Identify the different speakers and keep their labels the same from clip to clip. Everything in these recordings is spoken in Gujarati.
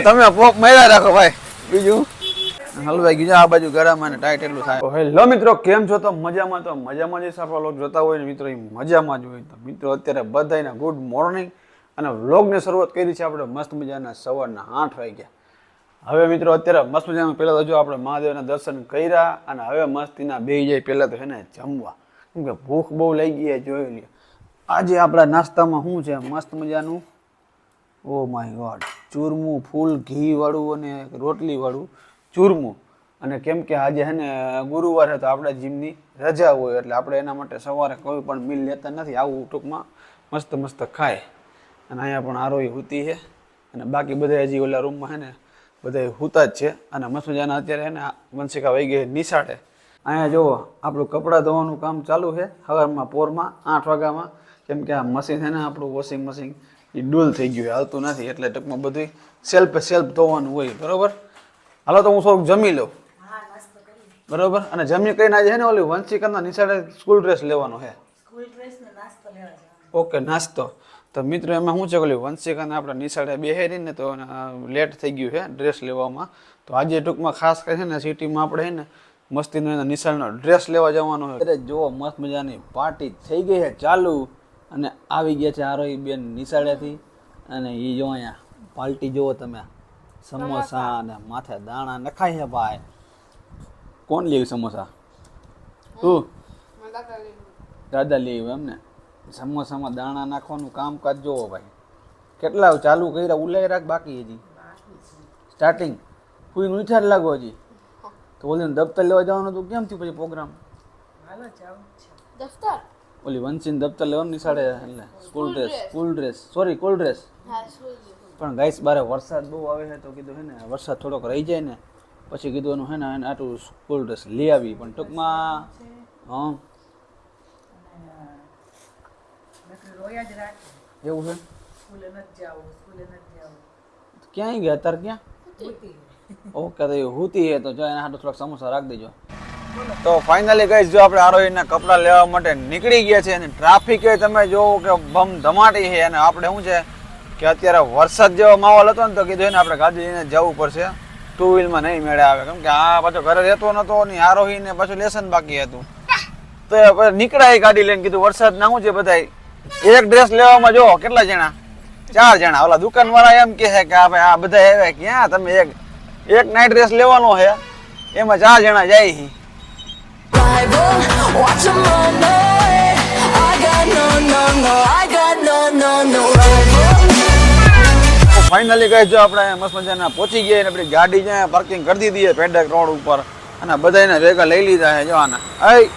Speaker 1: તમે પોક મેળા રાખો ભાઈ. બીજું? હલવાઈ ગયું આ બાજુ ગરામાં ટાઈટ એટલું થાય. હેલો મિત્રો, કેમ છો? તો મજામાં તો મજામાં જ આપણા લોક જોતા હોય ને મિત્રો, એ મજામાં જ હોય. તો મિત્રો, અત્યારે બધાને ગુડ મોર્નિંગ અને વ્લોગની શરૂઆત કરી છે આપણે મસ્ત મજાના સવારના આઠ વાગ્યા. હવે મિત્રો, અત્યારે મસ્ત મજામાં પહેલાં તો જો આપણે મહાદેવના દર્શન કર્યા અને હવે મસ્તીના બે જાય પહેલાં તો ને જમવા. કેમ કે ભૂખ બહુ લઈ ગઈ જોઈ લ્યો. આજે આપણા નાસ્તામાં શું છે? મસ્ત મજાનું? ઓ માય ગોડ ચૂરમું, ફૂલ ઘી વાળું અને રોટલી વાળું ચૂરમું. અને કેમ કે આજે હે ને ગુરુવાર છે તો આપણે જીમની રજા હોય, એટલે આપણે એના માટે સવારે કોઈ પણ મિલ લેતા નથી. આવું ટૂંકમાં મસ્ત મસ્ત ખાય. અને અહીંયા પણ આરોહી હુતી છે. અને બાકી બધા હજી ઓલા રૂમમાં હે ને બધા હુતા જ છે. અને મસ્ત મજાના અત્યારે હે ને વંશિકા વહી ગઈ નિશાળે. અહીંયા જુઓ, આપણું કપડાં ધોવાનું કામ ચાલુ છે. હવારમાં પોરમાં આઠ વાગ્યામાં. કેમ કે આ મશીન છે ને આપણું વોશિંગ મશીન એ ડૂલ થઈ ગયું હાલતું નથી એટલે ટૂંકમાં બધું સેલ્ફ સેલ્ફ ધોવાનું હોય બરોબર? હાલો તો હું થોડુંક જમી લઉં. બરોબર? અને જમી કઈ આજે છે ને ઓલી વંશિકાના નિશાળે સ્કૂલ ડ્રેસ લેવાનો છે ઓકે નાસ્તો. તો મિત્રો એમાં શું છે ઓલી વંશિકાને આપણે નિશાળે બેહેરી ને તો લેટ થઈ ગયું છે ડ્રેસ લેવામાં. તો આજે ટૂંકમાં ખાસ કરી છે ને સિટીમાં આપણે છે ને મસ્તીનો એના નિશાળનો ડ્રેસ લેવા જવાનો અરે જુઓ મસ્ત મજાની પાર્ટી થઈ ગઈ છે ચાલુ. અને આવી ગયા છે આરોહી બેન નિશાળેથી. અને એ જો અહીંયા પાલટી જુઓ તમે. સમોસા અને માથે દાણા નખાય છે ભાઈ. કોણ લેવું સમોસા? તું. દાદા લેવું એમ ને. સમોસામાં દાણા નાખવાનું કામકાજ જોવો ભાઈ. કેટલા ચાલુ કર્યા ઉલાઈ રાખ બાકી હજી. સ્ટાર્ટિંગ કોઈ મીઠા લાગો હજી. તો ઓલીને દફતર લેવા જવાનું હતું. કેમ થયું પછી પ્રોગ્રામ
Speaker 2: દફતર?
Speaker 1: ઓલી વંશીને દફતર લેવાની નિશાળે એટલે school dress school dress sorry school dress પણ ગાઈસ બારે વરસાદ બહુ આવે છે તો કીધું હે ને વરસાદ થોડોક રહી જાય ને પછી કીધું એનું હે ને એને આટલું સ્કૂલ ડ્રેસ લઈ આવી. પણ ટૂંકમાં હા. એવું છે? ક્યાંય ગયા? અત્યારે ક્યાં? ઓકે તો એ હુતી હે તો જો એના હાટું થોડાક સમોસા રાખી દેજો. તો ફાઇનલી ગઈ જો આપણે આરોહીના કપડાં લેવા માટે નીકળી ગયા છે અને ટ્રાફિક તમે જોવો કે બમ ધમાટી છે અને આપણે શું છે કે અત્યારે વરસાદ જેવો માહોલ હતો ને તો કીધું એને આપણે ગાડી લઈને જવું પડશે. ટુ વ્હીલમાં નહીં મેળે આવે. કેમ કે આ પાછો ઘરે રહેતો નતો ને આરોહી ને પાછું લેસન બાકી હતું. તો પછી ગાડી લઈને કીધું વરસાદ ના શું છે બધા એક ડ્રેસ લેવામાં જો કેટલા જણા? ચાર જણા. ઓલા દુકાનવાળા એમ કહે કે આ ભાઈ, આ બધા આવે ક્યાં? તમે એક એક નાઇટ ડ્રેસ લેવાનો છે. એમાં ચાર જણા જાય ફાઇનલી કહે જો આપણે મસ્ત મજાના પહોંચી ગયા ને આપણી ગાડી જ્યાં પાર્કિંગ કરી દીધી છે પેડક રોડ ઉપર. અને બધાને ભેગા લઈ લીધા છે જવાના અય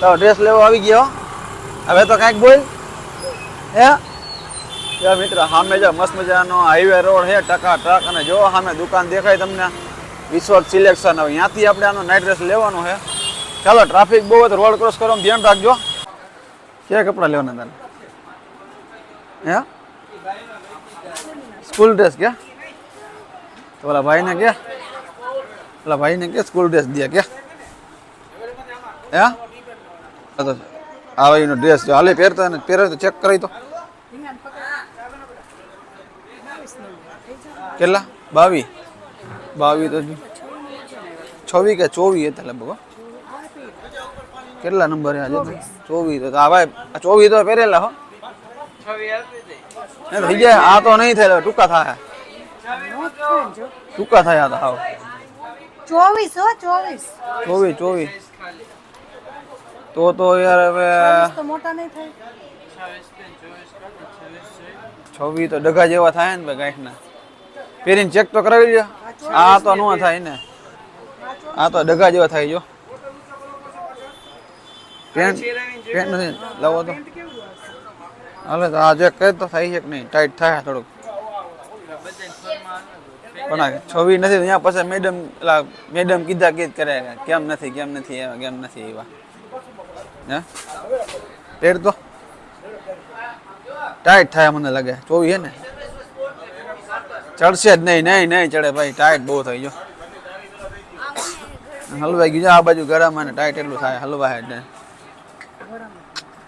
Speaker 1: તો ડ્રેસ લેવો આવી ગયો હવે તો કાંઈક બોલ. હે? યા મિત્ર, સામે જો મસ્ત મજાનો હાઈવે રોડ છે ટકા ટ્રક અને જો સામે દુકાન દેખાય તમને. વિશ્વર સિલેક્શન હવે ત્યાંથી આપણે આનો નાઇટ ડ્રેસ લેવાનો છે. ચાલો ટ્રાફિક બહુ હોય રોડ ક્રોસ કરવાનું ધ્યાન રાખજો. ક્યાં કપડાં લેવાના તને હે? સ્કૂલ ડ્રેસ કે ઓલા ભાઈને કે? ઓલા ભાઈને કે સ્કૂલ ડ્રેસ દે કે? હે? તો આવે એનો ડ્રેસ જો હાલે, પહેરતા ને પહેરે તો ચેક કરાવી તો. કેટલા? બાવી બાવી તો છવ્વી કે ચોવી હતા લગભગ હો. કેટલા નંબર છે આજે ચોવી તો આ ભાઈ આ ચોવી તો પહેરેલા હો નહીં થઈ જાય આ તો નહીં થાય ટૂંકા થાય ટૂંકા થાય આ તો હાવ
Speaker 3: ચોવીસ હો ચોવીસ
Speaker 1: ચોવીસ ચોવીસ તો તો યાર હવે
Speaker 3: તો મોટા નહીં થાય
Speaker 1: છવ્વીસ તો ડગા જેવા થાય ને ભાઈ ગાંઠના પહેરીને ચેક તો કરાવી લ્યો આ તો ન થાય ને. આ તો ડગા જેવા થાય જો. પેન્ટ લાવો તો. હાલે આ જે કઈ તો થાય છે કે નહીં? ટાઈટ થાય થોડુંક. પણ છવી નથી, ત્યાં પછી મેડમ એટલે મેડમ કીધા કીધ કરે કેમ નથી કેમ નથી, એવા, કેમ નથી, એવા. હે? પેર તો. ટાઈટ થાય મને લાગે. ચોવી હે ને? ચડશે જ નહીં નહીં નહીં ચડે ભાઈ ટાઈટ બહુ થઈ ગયો. હલવાઈ ગયું આ બાજુ ગળામાં ને ટાઈટ એટલું થાય હલવાય એટલે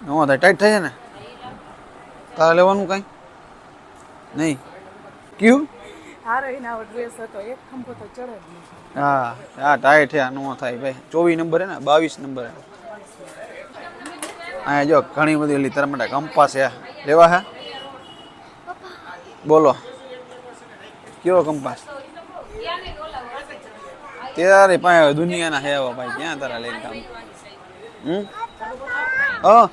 Speaker 1: હું થાય ટાઈટ થાય છે ને? તારે લેવાનું કઈ? નહીં? કયું? હા હા ટાઈટ છે નો થાય ભાઈ. ચોવીસ નંબર હે ને બાવીસ નંબર અહીંયા જો ઘણી બધી ઓલી માટે કંપાસ છે. લેવા હે? બોલો. કેવો કંપાસ? ત્યારે પાસે દુનિયાના હે ભાઈ, ક્યાં તારા લઈને કામ? હમ? હા.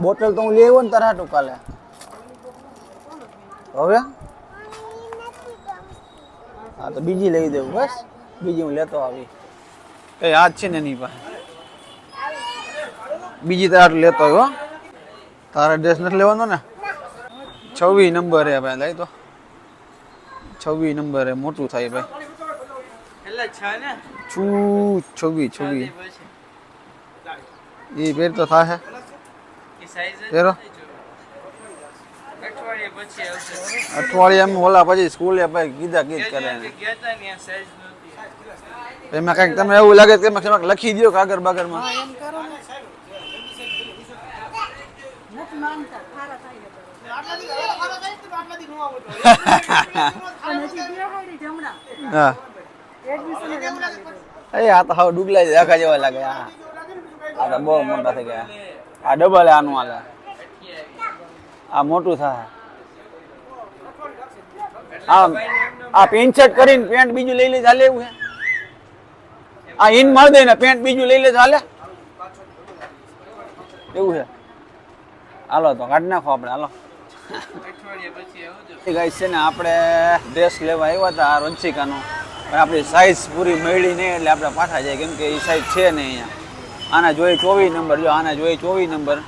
Speaker 1: બોટલ તો હું લઈ આવ્યો ને તારા હાટુ કાલે. હવે? હા, તો બીજી લઈ દેવું, બસ. બીજી હું લેતો આવી. કઈ યાદ છે ને એની પાસે. બીજી તારા લેતો આવ્યો. તારા ડ્રેસ નથી લેવાનો ને? છવ્વીસ નંબર હે ભાઈ લઈ તો છવ્વીસ નંબર હે મોટું થાય ભાઈ. છું છવ્વીસ છવ્વીસ એ પેર તો થાય પેરો અઠવાડિયામાં ઓલા પછી સ્કૂલે ભાઈ કીધા કીધ કરે. એમાં કંઈક તમે એવું લાગે કે એમાં લખી દો કાગળ બાગળમાં
Speaker 3: એમ કરો ને નથી માનતા ખારા થાય અને હજી બેહાડી જમણા
Speaker 1: હા એ આ તો હવે ડુગલા દેખા જેવા લાગે આ. આ તો બહુ મોટા થઈ ગયા. આ ડબલ આનું હાલે. આ મોટું થાય. આ આ પેન્ટ શર્ટ કરીને પેન્ટ બીજું લઈ લે ચાલે એવું છે આ ઇન મળ દે ને પેન્ટ બીજું લઈ લે ચાલે એવું છે હાલો તો કાઢી નાખો આપણે હાલો. આપણે ડ્રેસ લેવા આવ્યા હતા રંશિકાનો પણ આપણી સાઈઝ પૂરી મળી નહીં એટલે આપણે પાછા જાય કેમ કે એ સાઈઝ છે નહીં અહીંયા. આના જોઈએ ચોવીસ નંબર જો આના જોઈએ ચોવીસ નંબર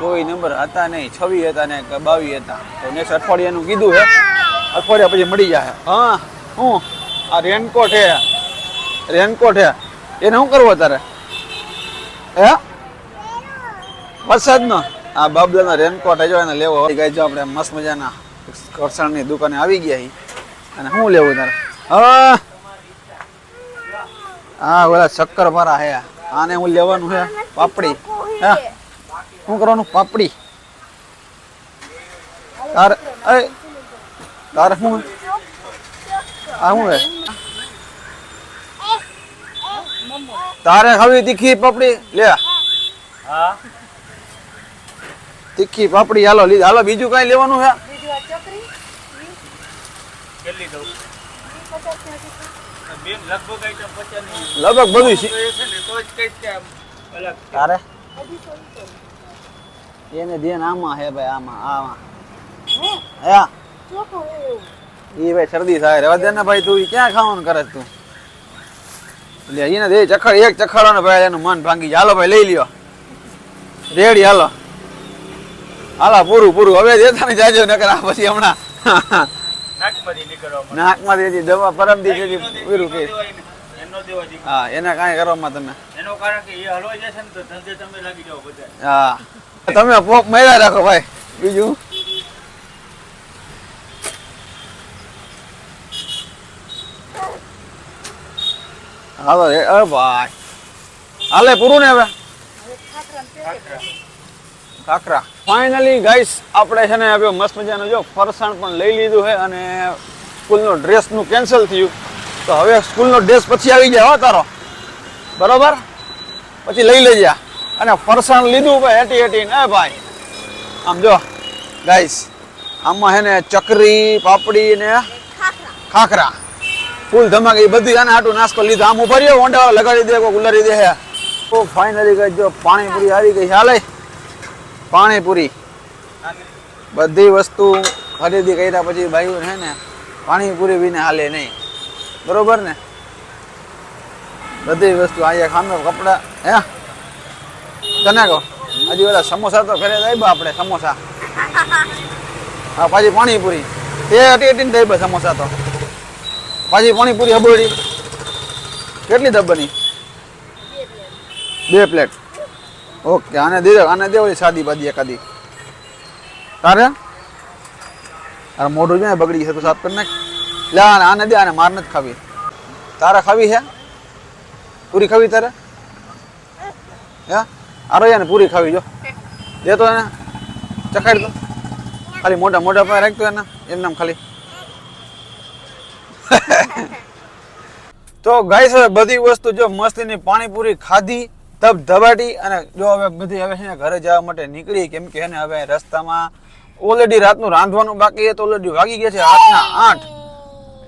Speaker 1: ચોવીસ નંબર હતા નહીં, છવ્વીસ હતા ને કે બાવીસ હતા. તો નેક્સ્ટ અઠવાડિયાનું કીધું છે અઠવાડિયા પછી મળી જાય. હા, હું? આ રેનકોટ છે રેનકોટ છે એને શું કરવો તારે હે? વરસાદનો? આ બાબલાનો રેનકોટ હજો એને લેવો ગઈ જો આપણે મસ્ત મજાના કરસણની દુકાને આવી ગયા અને શું લેવું તારે? હા હા, ઓલા શક્કરપારા હે. આને હું લેવાનું છે પાપડી. હા? શું કરવાનું? પાપડી. તારે, એ, તારે શું? આ શું હે? તારે હવે તીખી પાપડી? લે. તીખી પાપડી હાલો લીધ. હાલો બીજું કઈ લેવાનું છે લગભગ બધું છે. તારે? એને દેન આમાં હે ભાઈ આમાં આમાં. હે? એ ભાઈ શરદી થાય. રેવા દે ને ભાઈ તું ઈ ક્યાં ખાવાનું કરે તું? એટલે એને દે ચખડ એક ચખડો ને ભાઈ એનું મન ભાંગી હાલો ભાઈ લઈ લ્યો. રેડી હાલો. હાલો પૂરું પૂરું. હવે દેતા ને જાજો નકર આ પછી હમણાં. નાકમાં દેતી દવા પરમ દી જેથી પૂરું કે. હા એને કાંઈ કરવામાં તમે.
Speaker 2: એનો કારણ કે એ હલવાઈ જશે ને તો ધંધે તમે લાગી જાઓ બધા.
Speaker 1: હા. તમે પોપ મેળા રાખો ભાઈ. બીજું? હાલો ભાઈ. હાલે પૂરું ને હવે? કાકરા. ફાઇનલી ગાઈસ આપણે છે ને હવે મસ્ત મજાનું જો ફરસાણ પણ લઈ લીધું છે અને સ્કૂલનો ડ્રેસનું કેન્સલ થયું. તો હવે સ્કૂલનો ડ્રેસ પછી આવી જાય હો તારો. બરોબર? પછી લઈ લેજે અને ફરસાણ લીધું ભાઈ એટી એટી ને ભાઈ, આમ જો ગાઈસ આમાં હે ને ચકરી, પાપડી ને ખાખરા. ફૂલ ધમાક એ બધી આને આટું નાસ્તો લીધો. આમ ઊભા રહ્યો ઓંડા લગાડી દે કોઈ ઉલારી દે તો ફાઇનલી ગઈ જો પાણીપુરી આવી ગઈ હાલે. પાણીપુરી. બધી વસ્તુ ખરીદી કર્યા પછી ભાઈઓ છે ને, પાણીપુરી વિને હાલે નહીં. બરોબર ને? બધી વસ્તુ અહીંયા ખામે કપડાં, હે? તને કહો, હજી બધા સમોસા તો ઘરે દઈ આપણે, સમોસા. હા, પાછી પાણીપુરી. એ અટી અટીને દઈ સમોસા તો. પાછી પાણીપુરી હબોડી કેટલી ધબ્બની બે પ્લેટ. ઓકે, આને દે આને દે ઓલી સાદી બાદી એકાદી. તારે? તારે મોઢું છે ને બગડી છે, તો સાફ કરી નાખ. લે, આને આને દે, આને માર નથી ખાવી. તારે ખાવી છે પૂરી ખાવી તારે? હે? આરો યાને પૂરી ખાવી, જો. દે તો એને. ચખાડી દો. ખાલી મોટા મોટા પાસે રાખતો એને. એમ નામ ખાલી. તો ગાઈસ બધી વસ્તુ જો મસ્તીની પાણીપુરી ખાધી તબ ધબાટી અને જો હવે બધી હવે છે ને ઘરે જવા માટે નીકળી કેમ કે એને હવે રસ્તામાં ઓલરેડી રાતનું રાંધવાનું બાકી તો ઓલરેડી વાગી ગયા છે આઠના આઠ.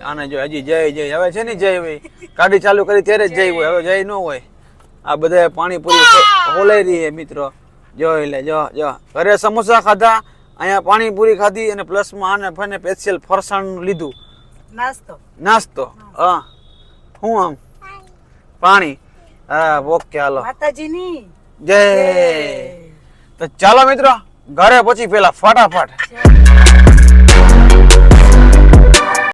Speaker 1: આને જો હજી જય જય હવે છે ને જય હોય ગાડી ચાલુ કરી ત્યારે જ જય હોય હવે જય ન હોય. આ બધા પાણીપુરી હોલાઈ રહી મિત્રો. જો એટલે જો જો. ઘરે સમોસા ખાધા અહીંયા પાણીપુરી ખાધી અને પ્લસમાં આને ફને સ્પેશિયલ ફરસાણ લીધું.
Speaker 3: નાસ્તો.
Speaker 1: નાસ્તો. હા. હું આમ? પાણી. હા ઓકે હાલો.
Speaker 3: માતાજીની.
Speaker 1: જય. તો ચાલો મિત્રો ઘરે પછી પેલા ફટાફટ.